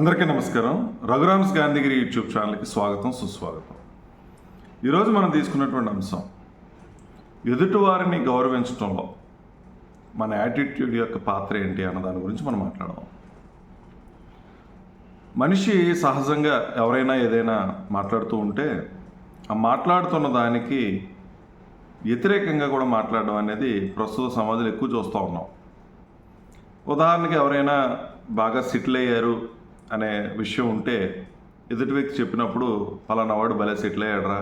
అందరికీ నమస్కారం. రఘురామ్స్ గాంధీగిరి యూట్యూబ్ ఛానల్కి స్వాగతం సుస్వాగతం. ఈరోజు మనం తీసుకున్నటువంటి అంశం ఎదుటివారిని గౌరవించడంలో మన యాటిట్యూడ్ యొక్క పాత్ర ఏంటి అన్న దాని గురించి మనం మాట్లాడదాం. మనిషి సహజంగా ఎవరైనా ఏదైనా మాట్లాడుతూ ఉంటే ఆ మాట్లాడుతున్న దానికి వ్యతిరేకంగా కూడా మాట్లాడడం అనేది ప్రస్తుత సమాజంలో ఎక్కువ చూస్తూ ఉన్నాం. ఉదాహరణకి ఎవరైనా బాగా సెటిల్ అయ్యారు అనే విషయం ఉంటే ఎదుటి వ్యక్తి చెప్పినప్పుడు పలానా వాడు భలే సెటిల్ అయ్యాడురా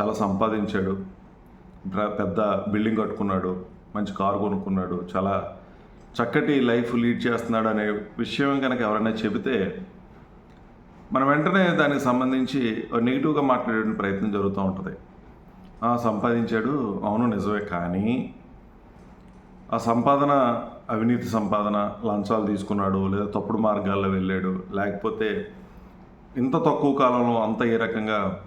చాలా సంపాదించాడు పెద్ద బిల్డింగ్ కట్టుకున్నాడు మంచి కారు కొనుక్కున్నాడు చాలా చక్కటి లైఫ్ లీడ్ చేస్తున్నాడు అనే విషయం కనుక ఎవరైనా చెబితే మనం వెంటనే దానికి సంబంధించి నెగిటివ్గా మాట్లాడే ప్రయత్నం జరుగుతూ ఉంటుంది. "ఆ, సంపాదించాడు అవును నిజమే కానీ ఆ సంపాదన అవినీతి సంపాదన లంచాలు తీసుకున్నాడు లేదా తప్పుడు మార్గాల్లో వెళ్ళాడు. లేకపోతే ఇంత తక్కువ కాలంలో అంత ఏ రకంగా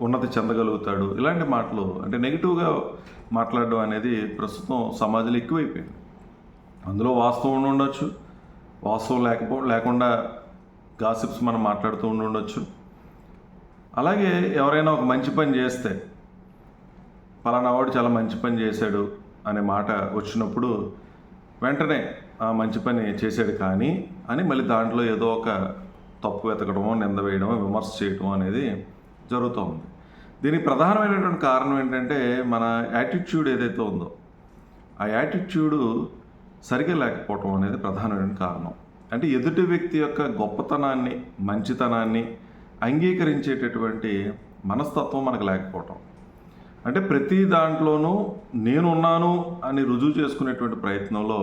ఉన్నతి చెందగలుగుతాడు? ఇలాంటి మాటలు అంటే నెగిటివ్గా మాట్లాడడం అనేది ప్రస్తుతం సమాజంలో ఎక్కువైపోయింది. అందులో వాస్తవం ఉండి ఉండొచ్చు. వాస్తవం లేకపో లేకుండా గాసిప్స్ మనం మాట్లాడుతూ ఉండి ఉండొచ్చు. అలాగే ఎవరైనా ఒక మంచి పని చేస్తే పలానా వాడు చాలా మంచి పని చేశాడు అనే మాట వచ్చినప్పుడు వెంటనే ఆ మంచి పని చేశాడు కానీ అని మళ్ళీ దాంట్లో ఏదో ఒక తప్పు వెతకడమో నింద వేయడమో విమర్శ చేయడం అనేది జరుగుతూ ఉంది. దీనికి ప్రధానమైనటువంటి కారణం ఏంటంటే మన యాటిట్యూడ్ ఏదైతే ఉందో ఆ యాటిట్యూడు సరిగా లేకపోవటం అనేది ప్రధానమైన కారణం. అంటే ఎదుటి వ్యక్తి యొక్క గొప్పతనాన్ని మంచితనాన్ని అంగీకరించేటటువంటి మనస్తత్వం మనకు లేకపోవటం. అంటే ప్రతి దాంట్లోనూ నేనున్నాను అని రుజువు చేసుకునేటువంటి ప్రయత్నంలో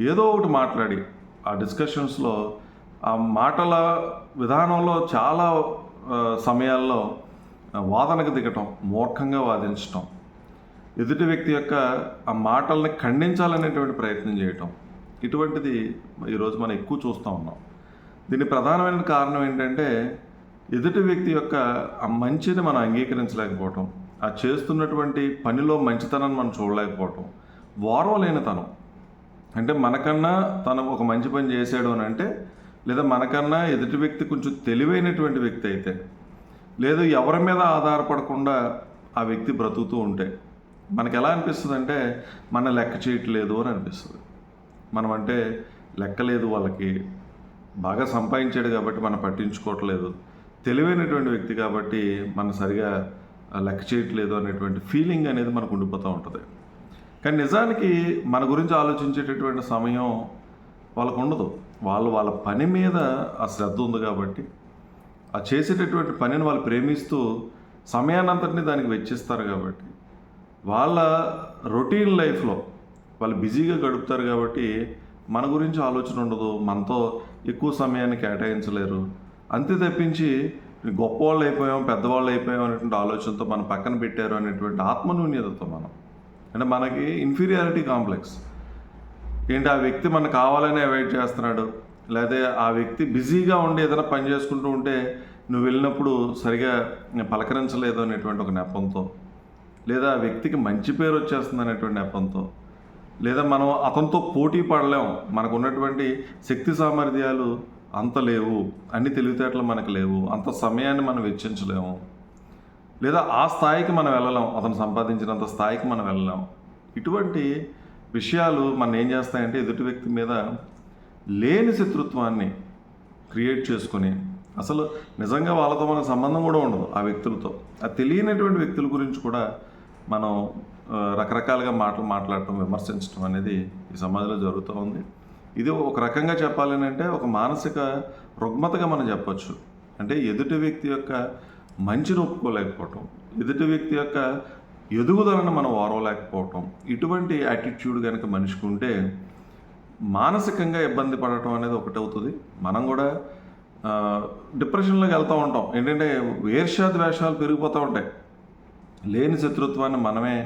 ఏదో ఒకటి మాట్లాడి ఆ డిస్కషన్స్లో ఆ మాటల విధానంలో చాలా సమయాల్లో వాదనకు దిగటం మూర్ఖంగా వాదించటం ఎదుటి వ్యక్తి యొక్క ఆ మాటల్ని ఖండించాలనేటువంటి ప్రయత్నం చేయటం ఇటువంటిది ఈరోజు మనం ఎక్కువ చూస్తూ ఉన్నాం. దీని ప్రధానమైన కారణం ఏంటంటే ఎదుటి వ్యక్తి యొక్క ఆ మంచిని మనం అంగీకరించలేకపోవటం ఆ చేస్తున్నటువంటి పనిలో మంచితనాన్ని మనం చూడలేకపోవటం. వారవలేనితనం. అంటే మనకన్నా తను ఒక మంచి పని చేశాడు అని అంటే లేదా మనకన్నా ఎదుటి వ్యక్తి కొంచెం తెలివైనటువంటి వ్యక్తి అయితే లేదు ఎవరి మీద ఆధారపడకుండా ఆ వ్యక్తి బ్రతుకుతూ ఉంటే మనకి ఎలా అనిపిస్తుంది అంటే మన లెక్క చేయట్లేదు అని అనిపిస్తుంది. మనం అంటే లెక్కలేదు వాళ్ళకి. బాగా సంపాదించాడు కాబట్టి మనం పట్టించుకోవట్లేదు. తెలివైనటువంటి వ్యక్తి కాబట్టి మనం సరిగా లెక్క చేయట్లేదు అనేటువంటి ఫీలింగ్ అనేది మనకు ఉండిపోతూ ఉంటుంది. కానీ నిజానికి మన గురించి ఆలోచించేటటువంటి సమయం వాళ్ళకు ఉండదు. వాళ్ళు వాళ్ళ పని మీద ఆ శ్రద్ధ ఉంది కాబట్టి ఆ చేసేటటువంటి పనిని వాళ్ళు ప్రేమిస్తూ సమయాన్నంతటిని దానికి వెచ్చిస్తారు కాబట్టి వాళ్ళ రొటీన్ లైఫ్లో వాళ్ళు బిజీగా గడుపుతారు కాబట్టి మన గురించి ఆలోచన ఉండదు. మనతో ఎక్కువ సమయాన్ని కేటాయించలేరు. అంతే తప్పించి గొప్పవాళ్ళు అయిపోయాం పెద్దవాళ్ళు అయిపోయాం అనేటువంటి ఆలోచనతో మనం పక్కన పెట్టారు అనేటువంటి ఆత్మనూన్యతతో మనం. అంటే మనకి ఇన్ఫీరియారిటీ కాంప్లెక్స్ ఏంటి ఆ వ్యక్తి మనకు కావాలని అవాయిడ్ చేస్తున్నాడు లేదా ఆ వ్యక్తి బిజీగా ఉండి ఏదైనా పని చేసుకుంటూ ఉంటే నువ్వు వెళ్ళినప్పుడు సరిగా పలకరించలేదు అనేటువంటి ఒక నెపంతో లేదా ఆ వ్యక్తికి మంచి పేరు వచ్చేస్తుంది అనేటువంటి నెపంతో లేదా మనం అతనితో పోటీ పడలేం మనకు ఉన్నటువంటి శక్తి సామర్థ్యాలు అంత లేవు అన్ని తెలివితేటలు మనకు లేవు అంత సమయాన్ని మనం వెచ్చించలేము. లేదా ఆ స్థాయికి మనం వెళ్ళలేం అతను సంపాదించినంత స్థాయికి మనం వెళ్ళలేం. ఇటువంటి విషయాలు మనం ఏం చేస్తాయంటే ఎదుటి వ్యక్తి మీద లేని శత్రుత్వాన్ని క్రియేట్ చేసుకొని అసలు నిజంగా వాళ్ళతో మనకు సంబంధం కూడా ఉండదు ఆ వ్యక్తులతో. ఆ తెలియనటువంటి వ్యక్తుల గురించి కూడా మనం రకరకాలుగా మాటలు మాట్లాడటం విమర్శించడం అనేది ఈ సమాజంలో జరుగుతూ ఉంది. ఇది ఒక రకంగా చెప్పాలని అంటే ఒక మానసిక రుగ్మతగా మనం చెప్పచ్చు. అంటే ఎదుటి వ్యక్తి యొక్క మంచిని ఒప్పుకోలేకపోవటం ఎదుటి వ్యక్తి యొక్క ఎదుగుదలను మనం ఓరవలేకపోవటం ఇటువంటి యాటిట్యూడ్ కనుక మనిషికి ఉంటే మానసికంగా ఇబ్బంది పడటం అనేది ఒకటి అవుతుంది. మనం కూడా డిప్రెషన్లోకి వెళ్తూ ఉంటాం. ఏంటంటే వేర్షా ద్వేషాలు పెరిగిపోతూ ఉంటాయి. లేని శత్రుత్వాన్ని మనమే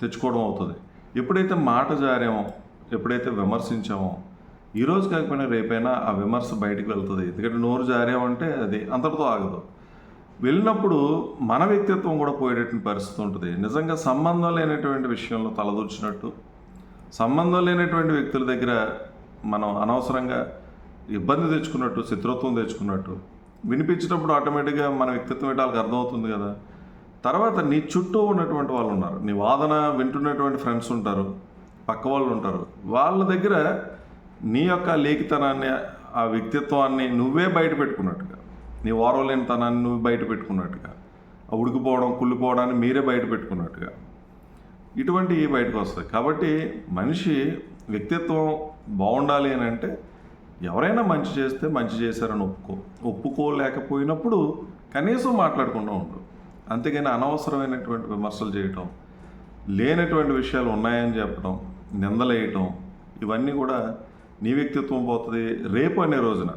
తెచ్చుకోవడం అవుతుంది. ఎప్పుడైతే మాట జారామో ఎప్పుడైతే విమర్శించామో ఈ రోజు కాకపోయినా రేపైనా ఆ విమర్శ బయటికి వెళ్తుంది. ఎందుకంటే నోరు జారామంటే అది అంతటితో ఆగదు. వెళ్ళినప్పుడు మన వ్యక్తిత్వం కూడా పోయేటటువంటి పరిస్థితి ఉంటుంది. నిజంగా సంబంధం లేనటువంటి విషయంలో తలదూర్చినట్టు సంబంధం లేనటువంటి వ్యక్తుల దగ్గర మనం అనవసరంగా ఇబ్బంది తెచ్చుకున్నట్టు శత్రుత్వం తెచ్చుకున్నట్టు వినిపించినప్పుడు ఆటోమేటిక్గా మన వ్యక్తిత్వం ఏంటో వాళ్ళకి అర్థమవుతుంది కదా. తర్వాత నీ చుట్టూ ఉన్నటువంటి వాళ్ళు ఉన్నారు. నీ వాదన వింటున్నటువంటి ఫ్రెండ్స్ ఉంటారు. పక్క వాళ్ళు ఉంటారు. వాళ్ళ దగ్గర నీ యొక్క లేఖితనాన్ని ఆ వ్యక్తిత్వాన్ని నువ్వే బయట పెట్టుకున్నట్టుగా. నీ ఓరవలేనితనాన్ని నువ్వు బయట పెట్టుకున్నట్టుగా. ఆ ఉడికిపోవడం కుళ్ళిపోవడాన్ని మీరే బయట పెట్టుకున్నట్టుగా. ఇటువంటివి బయటకు వస్తాయి. కాబట్టి మనిషి వ్యక్తిత్వం బాగుండాలి అని అంటే ఎవరైనా మంచి చేస్తే మంచి చేశారని ఒప్పుకో. ఒప్పుకోలేకపోయినప్పుడు కనీసం మాట్లాడకుండా ఉండు. అంతేగాని అనవసరమైనటువంటి విమర్శలు చేయటం లేనటువంటి విషయాలు ఉన్నాయని చెప్పడం నిందలేయటం ఇవన్నీ కూడా నీ వ్యక్తిత్వం పోతుంది. రేపు అనే రోజున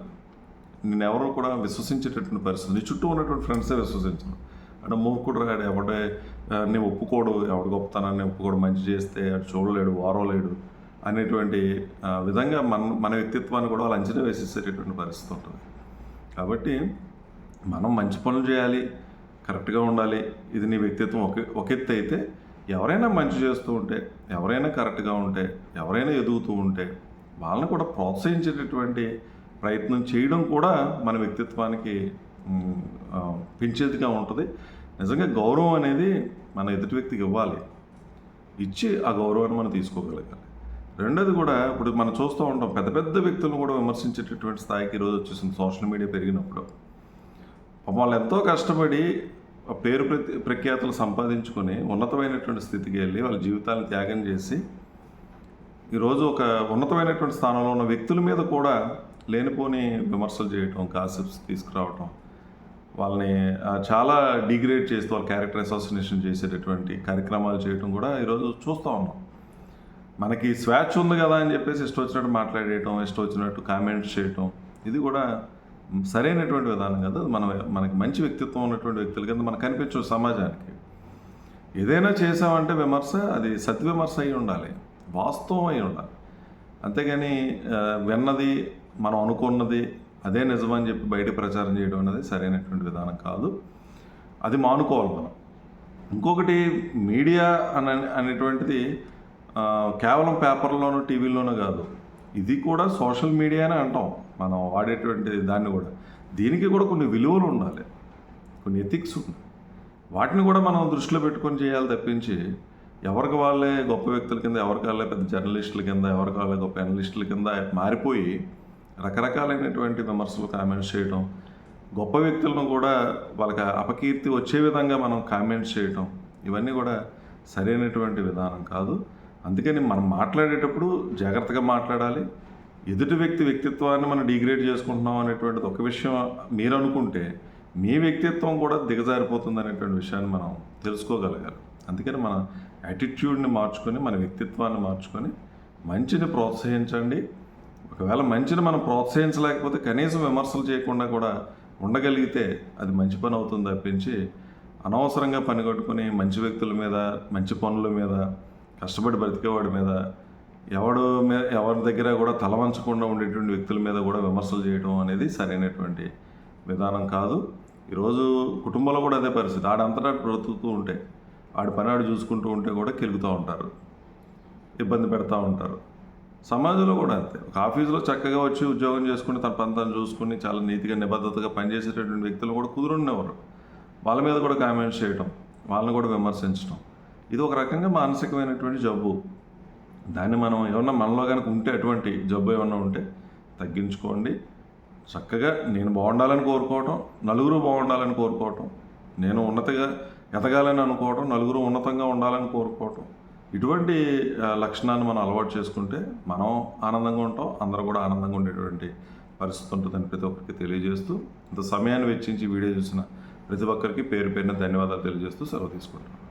నేను ఎవరో కూడా విశ్వసించేటటువంటి పరిస్థితి. నీ చుట్టూ ఉన్నటువంటి ఫ్రెండ్సే విశ్వసించను అంటే మూర్ఖుడు రాడు ఎవడే నేను ఒప్పుకోడు ఎవడు గొప్పతనాన్ని ఒప్పుకోడు మంచి చేస్తే అటు చూడలేడు వారోలేడు అనేటువంటి విధంగా మన మన వ్యక్తిత్వాన్ని కూడా వాళ్ళు అంచనా వేసేసేటటువంటి పరిస్థితి ఉంటుంది. కాబట్టి మనం మంచి పనులు చేయాలి కరెక్ట్గా ఉండాలి. ఇది నీ వ్యక్తిత్వం. ఒక ఒక ఎత్తు అయితే ఎవరైనా మంచి చేస్తూ ఉంటే ఎవరైనా కరెక్ట్గా ఉంటే ఎవరైనా ఎదుగుతూ ఉంటే వాళ్ళని కూడా ప్రోత్సహించేటటువంటి ప్రయత్నం చేయడం కూడా మన వ్యక్తిత్వానికి పెంచేదిగా ఉంటుంది. నిజంగా గౌరవం అనేది మన ఎదుటి వ్యక్తికి ఇవ్వాలి. ఇచ్చి ఆ గౌరవాన్ని మనం తీసుకోగలగాలి. రెండోది కూడా ఇప్పుడు మనం చూస్తూ ఉంటాం పెద్ద పెద్ద వ్యక్తులను కూడా విమర్శించేటటువంటి స్థాయికి ఈరోజు వచ్చేసింది సోషల్ మీడియా పెరిగినప్పుడు. వాళ్ళు ఎంతో కష్టపడి ఆ పేరు ప్రతి ప్రఖ్యాతులు సంపాదించుకొని ఉన్నతమైనటువంటి స్థితికి వెళ్ళి వాళ్ళ జీవితాలను త్యాగం చేసి ఈరోజు ఒక ఉన్నతమైనటువంటి స్థానంలో ఉన్న వ్యక్తుల మీద కూడా లేనిపోని విమర్శలు చేయటం కాసిప్స్ తీసుకురావటం వాళ్ళని చాలా డిగ్రేడ్ చేస్తూ వాళ్ళ క్యారెక్టర్ అసోసినేషన్ చేసేటటువంటి కార్యక్రమాలు చేయటం కూడా ఈరోజు చూస్తూ ఉన్నాం. మనకి స్వేచ్ఛ ఉంది కదా అని చెప్పేసి ఇష్టం వచ్చినట్టు మాట్లాడేయటం ఇష్టం వచ్చినట్టు కామెంట్స్ చేయటం ఇది కూడా సరైనటువంటి విధానం కదా. మన మనకి మంచి వ్యక్తిత్వం ఉన్నటువంటి వ్యక్తులు కింద మనకు కనిపించు సమాజానికి. ఏదైనా చేసామంటే విమర్శ అది సత్విమర్శ అయి ఉండాలి. వాస్తవం అయి ఉండాలి అంతేగాని విన్నది మనం అనుకున్నది అదే నిజమని చెప్పి బయట ప్రచారం చేయడం అనేది సరైనటువంటి విధానం కాదు. అది మానుకోవాలి మనం. ఇంకొకటి మీడియా అన అనేటువంటిది కేవలం పేపర్లోనూ టీవీలోనూ కాదు. ఇది కూడా సోషల్ మీడియానే అంటాం. మనం వాడేటువంటి దాన్ని కూడా. దీనికి కూడా కొన్ని విలువలు ఉండాలి. కొన్ని ఎథిక్స్ ఉండాలి. వాటిని కూడా మనం దృష్టిలో పెట్టుకొని చేయాలి తప్పించి ఎవరికి వాళ్ళే గొప్ప వ్యక్తుల కింద ఎవరికి వాళ్ళే పెద్ద జర్నలిస్టుల కింద ఎవరికి వాళ్ళే గొప్ప అనలిస్టుల కింద మారిపోయి రకరకాలైనటువంటి విమర్శలు కామెంట్స్ చేయడం గొప్ప వ్యక్తులను కూడా వాళ్ళకి అపకీర్తి వచ్చే విధంగా మనం కామెంట్స్ చేయటం ఇవన్నీ కూడా సరైనటువంటి విధానం కాదు. అందుకని మనం మాట్లాడేటప్పుడు జాగ్రత్తగా మాట్లాడాలి. ఎదుటి వ్యక్తి వ్యక్తిత్వాన్ని మనం డిగ్రేడ్ చేసుకుంటున్నాం అనేటువంటిది ఒక విషయం మీరు అనుకుంటే మీ వ్యక్తిత్వం కూడా దిగజారిపోతుంది అనేటువంటి విషయాన్ని మనం తెలుసుకోగలగాలి. అందుకని మన యాటిట్యూడ్ని మార్చుకొని మన వ్యక్తిత్వాన్ని మార్చుకొని మంచిని ప్రోత్సహించండి. ఒకవేళ మంచిని మనం ప్రోత్సహించలేకపోతే కనీసం విమర్శలు చేయకుండా కూడా ఉండగలిగితే అది మంచి పని అవుతుంది తప్పించి అనవసరంగా పని కట్టుకుని మంచి వ్యక్తుల మీద మంచి పనుల మీద కష్టపడి బ్రతికేవాడి మీద ఎవడు మీద ఎవరి దగ్గర కూడా తలవంచకుండా ఉండేటువంటి వ్యక్తుల మీద కూడా విమర్శలు చేయడం అనేది సరైనటువంటి విధానం కాదు. ఈరోజు కుటుంబంలో కూడా అదే పరిస్థితి. ఆడంతటా బ్రతుకుతూ ఉంటాయి ఆడి పని ఆడు చూసుకుంటూ ఉంటే కూడా కెలుగుతూ ఉంటారు. ఇబ్బంది పెడతా ఉంటారు. సమాజంలో కూడా అంతే. ఒక ఆఫీసులో చక్కగా వచ్చి ఉద్యోగం చేసుకుని తన పని తను చూసుకుని చాలా నీతిగా నిబద్ధతగా పనిచేసేటటువంటి వ్యక్తులు కూడా కుదురుండేవారు. వాళ్ళ మీద కూడా కామెంట్స్ చేయటం వాళ్ళని కూడా విమర్శించడం ఇది ఒక రకంగా మానసికమైనటువంటి జబ్బు. దాన్ని మనం ఏమన్నా మనలో కనుక ఉంటే అటువంటి జబ్బు ఏమన్నా ఉంటే తగ్గించుకోండి. చక్కగా నేను బాగుండాలని కోరుకోవటం నలుగురు బాగుండాలని కోరుకోవటం నేను ఉన్నతగా ఎదగాలని అనుకోవటం నలుగురు ఉన్నతంగా ఉండాలని కోరుకోవటం. ఇటువంటి లక్షణాన్ని మనం అలవాటు చేసుకుంటే మనం ఆనందంగా ఉంటాం అందరూ కూడా ఆనందంగా ఉండేటువంటి పరిస్థితి ఉంటుందని ప్రతి ఒక్కరికి తెలియజేస్తూ ఇంత సమయాన్ని వెచ్చించి వీడియో చూసిన ప్రతి ఒక్కరికి పేరు పేరున ధన్యవాదాలు తెలియజేస్తూ సెలవు తీసుకుంటాం